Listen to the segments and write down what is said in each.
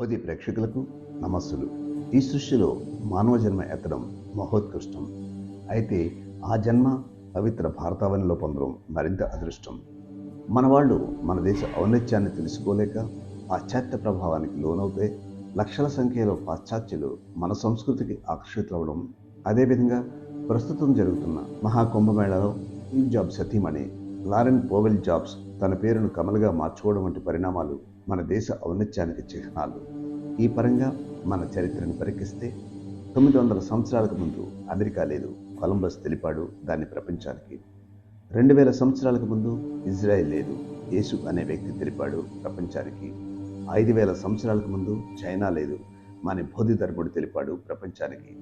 బోధి ప్రేక్షకులకు నమస్సులు. ఈ సృష్టిలో మానవ జన్మ ఎత్తడం మహోత్కృష్టం. అయితే ఆ జన్మ పవిత్ర భారతావనిలో పొందడం మరింత అదృష్టం. మన వాళ్ళు మన దేశ ఔన్నత్యాన్ని తెలుసుకోలేక పాశ్చాత్య ప్రభావానికి లోనవుతే లక్షల సంఖ్యలో పాశ్చాత్యులు మన సంస్కృతికి ఆకర్షితులవడం. అదేవిధంగా ప్రస్తుతం జరుగుతున్న మహాకుంభమేళలో ఈ జాబ్ సతీమణి లారెన్ పోవెల్ జాబ్స్ తన పేరును కమల్గా మార్చుకోవడం వంటి పరిణామాలు మన దేశ ఔన్నత్యానికి చిహ్నాలు ఈ పరంగా మన చరిత్రను పరికిస్తే తొమ్మిది వందల సంవత్సరాలకు ముందు అమెరికా లేదు కొలంబస్ తెలిపాడు దాన్ని ప్రపంచానికి. రెండు వేల సంవత్సరాలకు ముందు ఇజ్రాయెల్ లేదు యేసు అనే వ్యక్తి తెలిపాడు ప్రపంచానికి. ఐదు వేల సంవత్సరాలకు ముందు చైనా లేదు మన బోధిధర్ముడు తెలిపాడు ప్రపంచానికి.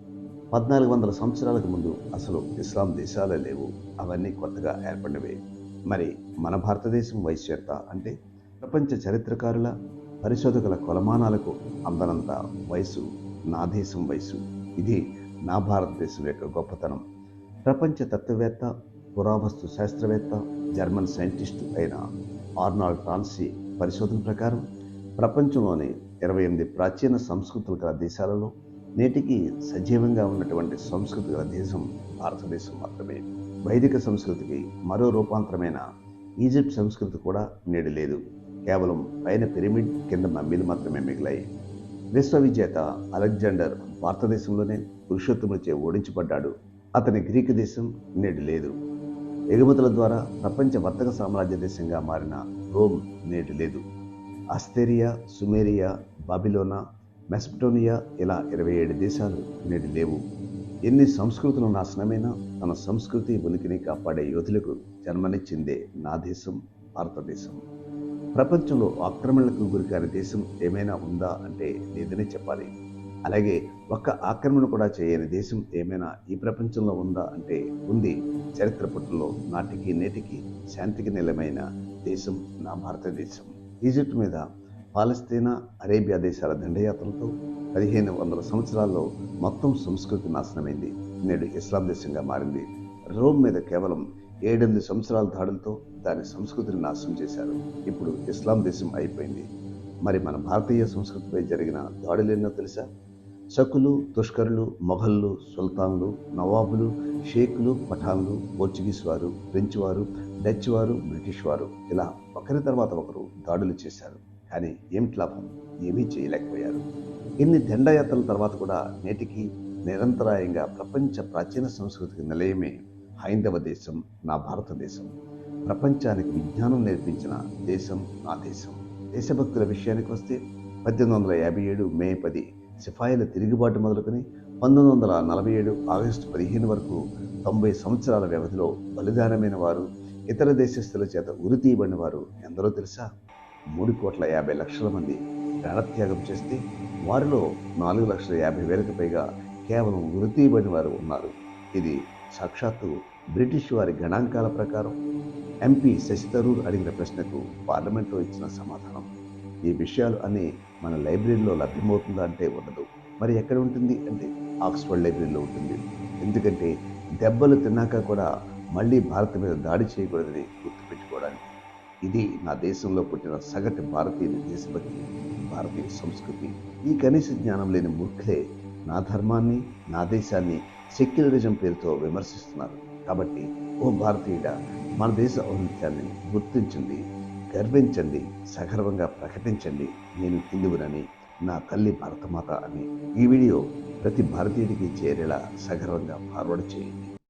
పద్నాలుగు వందల సంవత్సరాలకు ముందు అసలు ఇస్లాం దేశాలే లేవు అవన్నీ కొత్తగా ఏర్పడినవే. మరి మన భారతదేశం వైశ్యత అంటే ప్రపంచ చరిత్రకారుల పరిశోధకుల కొలమానాలకు అందనంత వయసు నా దేశం వయసు. ఇది నా భారతదేశం యొక్క గొప్పతనం. ప్రపంచ తత్వవేత్త పురావస్తు శాస్త్రవేత్త జర్మన్ సైంటిస్టు అయిన ఆర్నాల్డ్ టాన్సీ పరిశోధన ప్రకారం ప్రపంచంలోని ఇరవై ఎనిమిది ప్రాచీన సంస్కృతులు గల దేశాలలో నేటికి సజీవంగా ఉన్నటువంటి సంస్కృతి గల దేశం భారతదేశం మాత్రమే. వైదిక సంస్కృతికి మరో రూపాంతరమైన ఈజిప్ట్ సంస్కృతి కూడా నేడు లేదు. కేవలం పైన పిరమిడ్ కింద మమ్మీలు మాత్రమే మిగిలాయి. విశ్వవిజేత అలెగ్జాండర్ భారతదేశంలోనే పురుషోత్తములచే ఓడించబడ్డాడు. అతని గ్రీకు దేశం నేడు లేదు. ఎగుమతుల ద్వారా ప్రపంచ వర్తక సామ్రాజ్య దేశంగా మారిన రోమ్ నేడు లేదు. అస్తేరియా సుమేరియా బాబిలోనా మెస్పటోనియా ఇలా ఇరవై ఏడు దేశాలు నేడు లేవు. ఎన్ని సంస్కృతులు నాశనమైనా తన సంస్కృతి ఉనికిని కాపాడే యోధులకు జన్మనిచ్చిందే నా దేశం భారతదేశం. ప్రపంచంలో ఆక్రమణలకు గురికాని దేశం ఏమైనా ఉందా అంటే లేదనే చెప్పాలి. అలాగే ఒక్క ఆక్రమణ కూడా చేయని దేశం ఏమైనా ఈ ప్రపంచంలో ఉందా అంటే ఉంది. చరిత్ర పుట్టులో నాటికి నేటికి శాంతికి నిలమైన దేశం నా భారతదేశం. ఈజిప్ట్ మీద పాలస్తీనా అరేబియా దేశాల దండయాత్రలతో పదిహేను వందల సంవత్సరాల్లో మొత్తం సంస్కృతి నాశనమైంది. నేడు ఇస్లాం దేశంగా మారింది. రోమ్ మీద కేవలం ఏడెనిమిది సంవత్సరాల దాడులతో దాని సంస్కృతిని నాశనం చేశారు. ఇప్పుడు ఇస్లాం దేశం అయిపోయింది. మరి మన భారతీయ సంస్కృతిపై జరిగిన దాడులు ఎన్నో తెలుసా? శకులు తుష్కరులు మొఘళ్ళు సుల్తాన్లు నవాబులు షేకులు పఠాన్లు పోర్చుగీస్ వారు ఫ్రెంచ్ వారు డచ్ వారు బ్రిటిష్ వారు ఇలా ఒకరి తర్వాత ఒకరు దాడులు చేశారు. కానీ ఏమిటి లాభం? ఏమీ చేయలేకపోయారు. ఇన్ని దండయాత్రల తర్వాత కూడా నేటికి నిరంతరాయంగా ప్రపంచ ప్రాచీన సంస్కృతికి నిలయమే హైందవ దేశం నా భారతదేశం. ప్రపంచానికి విజ్ఞానం నేర్పించిన దేశం నా దేశం. దేశభక్తుల విషయానికి వస్తే పద్దెనిమిది వందల యాభై ఏడు మే పది సిపాయిల తిరుగుబాటు మొదలుకొని పంతొమ్మిది వందల నలభై ఏడు ఆగస్టు పదిహేను వరకు తొంభై సంవత్సరాల వ్యవధిలో బలిదానమైన వారు ఇతర దేశస్తుల చేత ఉరి తీయబడిన వారు ఎందరో తెలుసా? మూడు కోట్ల యాభై లక్షల మంది ప్రాణత్యాగం చేస్తే వారిలో నాలుగు లక్షల యాభై వేలకు పైగా కేవలం ఉరి తీయబడిన వారు ఉన్నారు. ఇది సాక్షాత్తు బ్రిటిష్ వారి గణాంకాల ప్రకారం. ఎంపీ శశి థరూర్ అడిగిన ప్రశ్నకు పార్లమెంట్లో ఇచ్చిన సమాధానం ఈ విషయాలు అన్నీ మన లైబ్రరీలో లభ్యమవుతుందా? అంటే ఉండదు. మరి ఎక్కడ ఉంటుంది అంటే ఆక్స్ఫర్డ్ లైబ్రరీలో ఉంటుంది. ఎందుకంటే దెబ్బలు తిన్నాక కూడా మళ్ళీ భారత్ మీద దాడి చేయకూడదని గుర్తుపెట్టుకోవడానికి. ఇది నా దేశంలో పుట్టిన సగటు భారతీయ దేశభక్తి భారతీయ సంస్కృతి. ఈ కనీస జ్ఞానం లేని మూర్ఖులే నా ధర్మాన్ని నా దేశాన్ని సెక్యులరిజం పేరుతో విమర్శిస్తున్నారు. కాబట్టి ఓ భారతీయుడ మన దేశ ఔన్నత్యాన్ని గుర్తించండి గర్వించండి సగర్వంగా ప్రకటించండి నేను హిందువునని నా తల్లి భారతమాత అని ఈ వీడియో ప్రతి భారతీయుడికి చేరేలా సగర్వంగా ఫార్వర్డ్ చేయండి.